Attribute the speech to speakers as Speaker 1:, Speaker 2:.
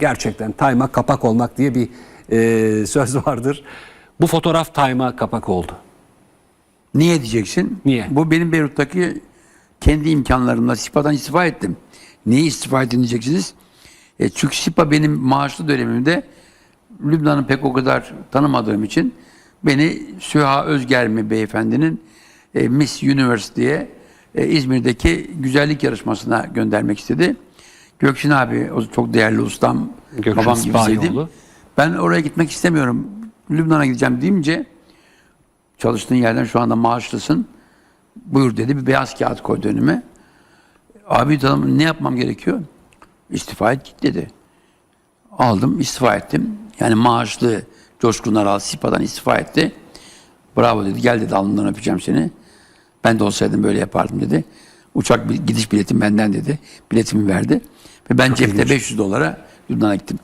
Speaker 1: Gerçekten Time'a kapak olmak diye bir e, söz vardır. Bu fotoğraf Time'a kapak oldu.
Speaker 2: Niye diyeceksin?
Speaker 1: Niye?
Speaker 2: Bu benim Beyrut'taki kendi imkanlarımla SİPA'dan istifa ettim. Niye istifa ettim diyeceksiniz? E, çünkü SİPA benim maaşlı dönemimde Lübnan'ı pek o kadar tanımadığım için beni Süha Özgermi beyefendinin e, Miss Universe diye e, İzmir'deki güzellik yarışmasına göndermek istedi. Gökçin abi o çok değerli ustam,
Speaker 1: Gökçin
Speaker 2: babam gibisiydi. Ben oraya gitmek istemiyorum. Lübnan'a gideceğim deyince çalıştığın yerden şu anda maaşlısın. Buyur dedi bir beyaz kağıt koydu önüme. Abi dedim ne yapmam gerekiyor? İstifa et git dedi. Aldım istifa ettim. Yani maaşlı Coşkun Aral SİPA'dan istifa etti. Bravo dedi gel dedi alnından öpeceğim seni. Ben de olsaydım böyle yapardım dedi. Uçak gidiş biletim benden dedi. Biletimi verdi. Ve ben cepte 500 dolara Lübnan'a gittim.